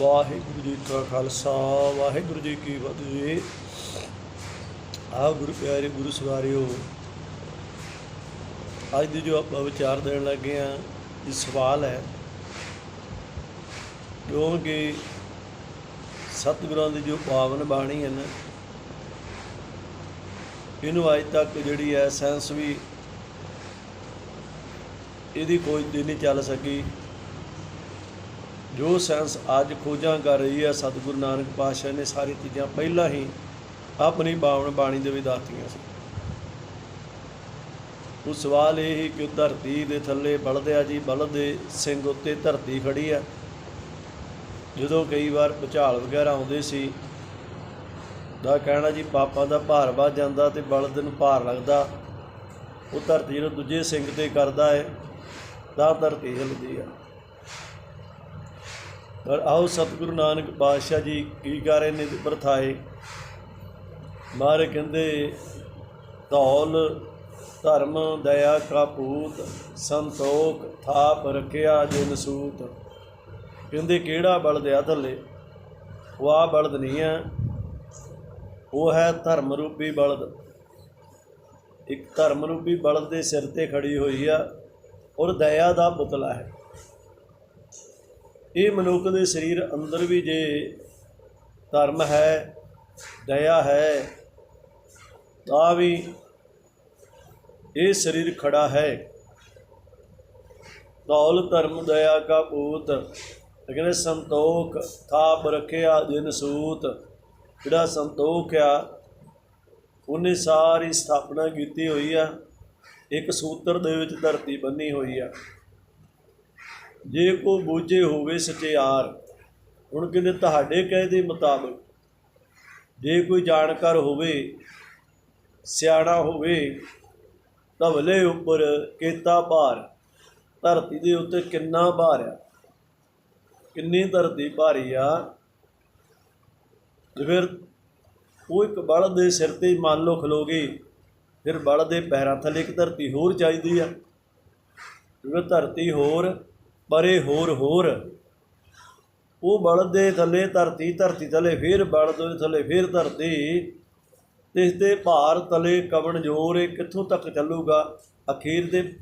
ਵਾਹਿਗੁਰੂ ਜੀ ਕਾ ਖਾਲਸਾ, ਵਾਹਿਗੁਰੂ ਜੀ ਕੀ ਫਤਿਹ ਆ ਗੁਰੂ ਪਿਆਰੇ ਗੁਰੂ ਸਵਾਰਿਓ, ਅੱਜ ਦੀ ਜੋ ਆਪਾਂ ਵਿਚਾਰ ਦੇਣ ਲੱਗੇ ਆ ਇਹ ਸਵਾਲ ਹੈ, ਕਿਉਂਕਿ ਸਤਿਗੁਰਾਂ ਦੀ ਜੋ ਪਾਵਨ ਬਾਣੀ ਹੈ ਨਾ, ਇਹਨੂੰ ਅੱਜ ਤੱਕ ਜਿਹੜੀ ਹੈ ਸਾਇੰਸ ਵੀ ਇਹਦੀ ਕੋਈ ਦੀ ਨਹੀਂ ਚੱਲ ਸਕੀ। ਜੋ ਸਾਇੰਸ ਅੱਜ ਖੋਜਾਂ ਕਰ ਰਹੀ ਹੈ, ਸਤਿਗੁਰੂ ਨਾਨਕ ਪਾਤਸ਼ਾਹ ਨੇ ਸਾਰੀ ਚੀਜ਼ਾਂ ਪਹਿਲਾਂ ਹੀ ਆਪਣੀ ਬਾਵਨ ਬਾਣੀ ਦੇ ਵਿੱਚ ਦੱਸਤੀਆਂ ਸੀ। ਉਹ ਸਵਾਲ ਇਹ ਹੀ ਕਿ ਧਰਤੀ ਦੇ ਥੱਲੇ ਬਲਦਿਆ ਜੀ, ਬਲਦ ਦੇ ਸਿੰਘ ਉੱਤੇ ਧਰਤੀ ਖੜੀ ਆ। ਜਦੋਂ ਕਈ ਵਾਰ ਭੁਚਾਲ ਵਗੈਰਾ ਆਉਂਦੇ ਸੀ, ਦਾ ਕਹਿਣਾ ਜੀ ਪਾਪਾਂ ਦਾ ਭਾਰ ਵੱਧ ਜਾਂਦਾ ਤੇ ਬਲਦ ਨੂੰ ਭਾਰ ਲੱਗਦਾ। ਉਹ ਧਰਤੀ ਜਦੋਂ ਦੂਜੇ ਸਿੰਘ ਤੇ ਕਰਦਾ ਹੈ ਤਾਂ ਧਰਤੀ ਹਿੱਲਦੀ ਆ। ਪਰ ਆਓ ਸਤਿਗੁਰੂ ਨਾਨਕ ਪਾਤਸ਼ਾਹ ਜੀ ਕੀ ਕਰ ਰਹੇ ਨੇ ਤੇ ਮਾਰੇ ਕਹਿੰਦੇ, ਧੌਲ, ਧਰਮ, ਦਇਆ ਕਾਪੂਤ ਸੰਤੋਖ ਥਾਪ ਰਖਿਆ ਜਿਨ ਸੂਤ। ਕਹਿੰਦੇ, ਕਿਹੜਾ ਬਲਦ ਆ ਥੱਲੇ? ਉਹ ਆ ਬਲਦ ਨਹੀਂ ਹੈ ਉਹ ਹੈ ਧਰਮ ਰੂਪੀ ਬਲਦ। ਇੱਕ ਧਰਮ ਰੂਪੀ ਬਲਦ ਦੇ ਸਿਰ ਤੇ ਖੜੀ ਹੋਈ ਆ ਔਰ ਦਇਆ ਦਾ ਪੁਤਲਾ ਹੈ। ਇਹ ਮਨੁੱਖ ਦੇ ਸਰੀਰ ਅੰਦਰ ਵੀ ਜੇ ਧਰਮ ਹੈ, ਦਇਆ ਹੈ, ਤਾਂ ਵੀ ਇਹ ਸਰੀਰ ਖੜਾ ਹੈ। ਦੌਲ ਧਰਮ ਦਇਆ ਕਾ ਪੂਤ ਕਹਿੰਦੇ ਸੰਤੋਖ ਥਾਪ ਰੱਖਿਆ ਜਿਨ ਸੂਤ। ਜਿਹੜਾ ਸੰਤੋਖ ਆ, ਉਹਨੇ ਸਾਰੀ ਸਥਾਪਨਾ ਕੀਤੀ ਹੋਈ ਆ। ਇੱਕ ਸੂਤਰ ਦੇ ਵਿੱਚ ਧਰਤੀ ਬੰਨੀ ਹੋਈ ਆ। ਜੇ ਕੋ ਬੋਝੇ ਹੋਵੇ ਸਚਿਆਰ, ਹੁਣ ਕਹਿੰਦੇ ਤੁਹਾਡੇ ਕਹੇ ਦੇ ਮੁਤਾਬਕ ਜੇ ਕੋਈ ਜਾਣਕਾਰ ਹੋਵੇ, ਸਿਆਣਾ ਹੋਵੇ, ਧਵਲੇ ਉੱਪਰ ਕੀਤਾ ਭਾਰ, ਧਰਤੀ ਦੇ ਉੱਤੇ ਕਿੰਨਾ ਭਾਰ ਆ? ਕਿੰਨੀ ਧਰਤੀ ਭਾਰੀ ਆ? ਤੇ ਫਿਰ ਉਹ ਇੱਕ ਬਲ ਦੇ ਸਿਰ ਤੇ ਹੀ ਮੰਨ ਲਓ ਖਲੋਗੇ, ਫਿਰ ਬਲ ਦੇ ਪੈਰਾਂ ਥੱਲੇ ਇੱਕ ਧਰਤੀ ਹੋਰ ਚਾਹੀਦੀ ਆ। ਜਿਵੇਂ ਧਰਤੀ ਹੋਰ ਪਰੇ ਹੋਰ ਹੋਰ। ਉਹ ਬਲਦ ਦੇ ਥੱਲੇ ਧਰਤੀ ਧਰਤੀ ਥੱਲੇ ਫਿਰ ਬਲਦ ਦੇ ਥੱਲੇ ਫਿਰ ਧਰਤੀ। ਤੇ ਇਸ ਤੇ ਭਾਰ ਤਲੇ ਕਵਣ ਜੋਰ, ਇਹ ਕਿੱਥੋਂ ਤੱਕ ਚੱਲੂਗਾ? ਅਖੀਰ ਦੇ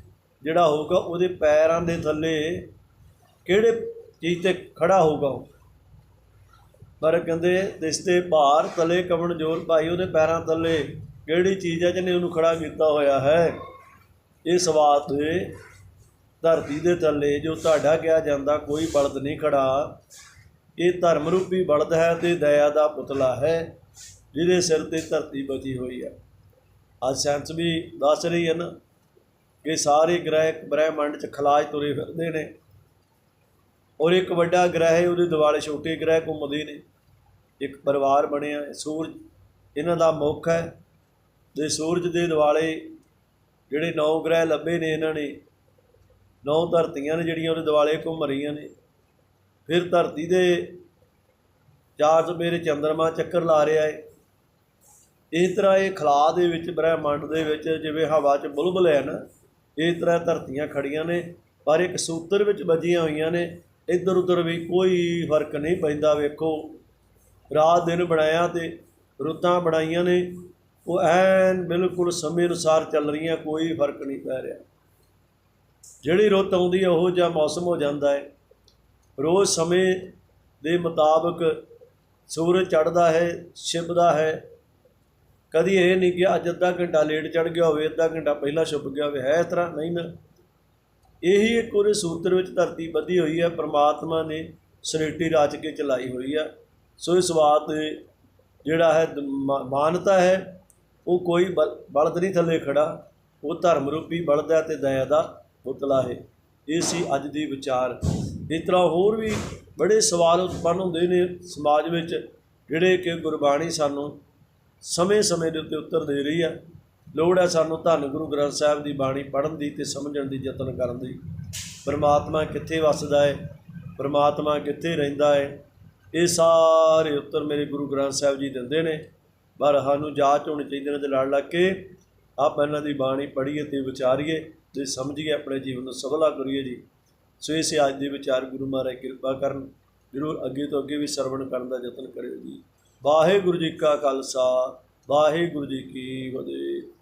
ਜਿਹੜਾ ਹੋਊਗਾ ਉਹਦੇ ਪੈਰਾਂ ਦੇ ਥੱਲੇ। ਕਿਹੜੇ ਚੀਜ਼ ਤੇ ਖੜਾ ਹੋਊਗਾ ਉਹ? ਪਰ ਕਹਿੰਦੇ ਇਸ ਤੇ ਭਾਰ ਤਲੇ ਕਵਣ ਜੋਰ, ਭਾਈ ਉਹਦੇ ਪੈਰਾਂ ਥੱਲੇ ਕਿਹੜੀ ਚੀਜ਼ ਹੈ ਜਿਹਨੇ ਉਹਨੂੰ ਖੜਾ ਕੀਤਾ ਹੋਇਆ ਹੈ? ਇਹ ਸਵਾਲ ਤੇ ਧਰਤੀ ਦੇ ਥੱਲੇ ਜੋ ਤੁਹਾਡਾ ਕਿਹਾ ਜਾਂਦਾ, ਕੋਈ ਬਲਦ ਨਹੀਂ ਖੜਾ। ਇਹ ਧਰਮ ਰੂਪੀ ਬਲਦ ਹੈ ਤੇ ਦਇਆ ਦਾ ਪੁਤਲਾ ਹੈ, ਜਿਹਦੇ ਸਿਰ ਤੇ ਧਰਤੀ ਬਚੀ ਹੋਈ ਹੈ। ਅੱਜ ਸਾਇੰਸ ਵੀ ਦੱਸ ਰਹੀ ਹੈ ਨਾ ਕਿ ਸਾਰੇ ਗ੍ਰਹਿ ਬ੍ਰਹਿਮੰਡ 'ਚ ਖਲਾਜ ਤੁਰੇ ਫਿਰਦੇ ਨੇ। ਔਰ ਇੱਕ ਵੱਡਾ ਗ੍ਰਹਿ ਉਹਦੇ ਦੁਆਲੇ ਛੋਟੇ ਗ੍ਰਹਿ ਘੁੰਮਦੇ ਨੇ। ਇੱਕ ਪਰਿਵਾਰ ਬਣਿਆ, ਸੂਰਜ ਇਹਨਾਂ ਦਾ ਮੁੱਖ ਹੈ। ਤੇ ਸੂਰਜ ਦੇ ਦੁਆਲੇ ਜਿਹੜੇ ਨੌ ਗ੍ਰਹਿ ਲੱਭੇ ਨੇ ਇਹਨਾਂ ਨੇ ਨੌ ਧਰਤੀਆਂ ਨੇ ਜਿਹੜੀਆਂ ਉਹਦੇ ਦੁਆਲੇ ਘੁੰਮ ਰਹੀਆਂ ਨੇ। ਫਿਰ ਧਰਤੀ ਦੇ ਚਾਰ ਮੇਰੇ ਚੰਦਰਮਾ ਚੱਕਰ ਲਾ ਰਿਹਾ ਏ। ਇਸ ਤਰ੍ਹਾਂ ਇਹ ਖਲਾ ਦੇ ਵਿੱਚ, ਬ੍ਰਹਿਮੰਡ ਦੇ ਵਿੱਚ ਜਿਵੇਂ ਹਵਾ 'ਚ ਬੁਲਬੁਲ ਹੈ ਨਾ, ਇਸ ਤਰ੍ਹਾਂ ਧਰਤੀਆਂ ਖੜੀਆਂ ਨੇ। ਪਰ ਇੱਕ ਸੂਤਰ ਵਿੱਚ ਵੱਜੀਆਂ ਹੋਈਆਂ ਨੇ ਇੱਧਰ ਉੱਧਰ ਵੀ ਕੋਈ ਫ਼ਰਕ ਨਹੀਂ ਪੈਂਦਾ, ਵੇਖੋ। ਰਾਤ ਦਿਨ ਬਣਾਇਆ ਤੇ ਰੁੱਤਾਂ ਬਣਾਈਆਂ ਨੇ। ਉਹ ਐਨ ਬਿਲਕੁਲ ਸਮੇਂ ਅਨੁਸਾਰ ਚੱਲ ਰਹੀਆਂ, ਕੋਈ ਫ਼ਰਕ ਨਹੀਂ ਪੈ ਰਿਹਾ। ਜਿਹੜੀ ਰੁੱਤ ਆਉਂਦੀ ਹੈ, ਉਹ ਜਿਹਾ ਮੌਸਮ ਹੋ ਜਾਂਦਾ ਹੈ। ਰੋਜ਼ ਸਮੇਂ ਦੇ ਮੁਤਾਬਕ ਸੂਰਜ ਚੜ੍ਹਦਾ ਹੈ, ਛਿਪਦਾ ਹੈ। ਕਦੀ ਇਹ ਨਹੀਂ ਕਿ ਅੱਜ ਅੱਧਾ ਘੰਟਾ ਲੇਟ ਚੜ ਗਿਆ ਹੋਵੇ, ਅੱਧਾ ਘੰਟਾ ਪਹਿਲਾਂ ਛੁਪ ਗਿਆ ਹੋਵੇ, ਹੈ ਇਸ ਤਰ੍ਹਾਂ ਨਹੀਂ ਨਾ। ਇਹੀ ਇੱਕ ਉਹਦੇ ਸੂਤਰ ਵਿੱਚ ਧਰਤੀ ਬੱਧੀ ਹੋਈ ਹੈ, ਪ੍ਰਮਾਤਮਾ ਨੇ ਸ੍ਰਿਸ਼ਟੀ ਰਚ ਕੇ ਚਲਾਈ ਹੋਈ ਹੈ ਸੋ ਇਸ ਬਾਤ ਜਿਹੜਾ ਹੈ ਮਾਨਤਾ ਹੈ, ਉਹ ਕੋਈ ਬਲ- ਬਲਦ ਨਹੀਂ ਥੱਲੇ ਖੜਾ ਉਹ ਧਰਮ ਰੂਪੀ ਬਲਦ ਹੈ ਤੇ ਦਇਆ ਦਾ ਪੁਤਲਾ ਹੈ। ਇਹ ਸੀ ਅੱਜ ਦੀ ਵਿਚਾਰ। ਇਸ ਤਰ੍ਹਾਂ ਹੋਰ ਵੀ ਬੜੇ ਸਵਾਲ ਉਤਪੰਨ ਹੁੰਦੇ ਨੇ ਸਮਾਜ ਵਿੱਚ, ਜਿਹੜੇ ਕਿ ਗੁਰਬਾਣੀ ਸਾਨੂੰ ਸਮੇਂ-ਸਮੇਂ ਦੇ ਉੱਤੇ ਉੱਤਰ ਦੇ ਰਹੀ ਹੈ ਲੋੜ ਹੈ ਸਾਨੂੰ ਧੰਨ ਗੁਰੂ ਗ੍ਰੰਥ ਸਾਹਿਬ ਦੀ ਬਾਣੀ ਪੜ੍ਹਨ ਦੀ ਤੇ ਸਮਝਣ ਦੀ, ਯਤਨ ਕਰਨ ਦੀ। ਪਰਮਾਤਮਾ ਕਿੱਥੇ ਵੱਸਦਾ ਹੈ ਪਰਮਾਤਮਾ ਕਿੱਥੇ ਰਹਿੰਦਾ ਹੈ ਇਹ ਸਾਰੇ ਉੱਤਰ ਮੇਰੇ ਗੁਰੂ ਗ੍ਰੰਥ ਸਾਹਿਬ ਜੀ ਦਿੰਦੇ ਨੇ। ਪਰ ਸਾਨੂੰ ਜਾਚ ਹੋਣੀ ਚਾਹੀਦੀ ਨੇ ਤੇ ਲੜ ਲੱਗ ਕੇ ਆਪ ਇਹਨਾਂ ਦੀ ਬਾਣੀ ਪੜ੍ਹੀਏ ਤੇ ਵਿਚਾਰੀਏ। ਤੇ ਸਮਝੀਏ ਆਪਣੇ ਜੀਵਨ ਨੂੰ, ਸਫਲਾ ਕਰੀਏ ਜੀ। ਸੋ ਇਸੇ ਅੱਜ ਦੇ ਵਿਚਾਰ ਗੁਰੂ ਮਹਾਰਾਜ ਕਿਰਪਾ ਕਰਨ, ਜ਼ਰੂਰ ਅੱਗੇ ਤੋਂ ਅੱਗੇ ਵੀ ਸਰਵਣ ਕਰਨ ਦਾ ਯਤਨ ਕਰਿਓ ਜੀ। ਵਾਹਿਗੁਰੂ ਜੀ ਕਾ ਖਾਲਸਾ, ਵਾਹਿਗੁਰੂ ਜੀ ਕੀ ਫਤਿਹ।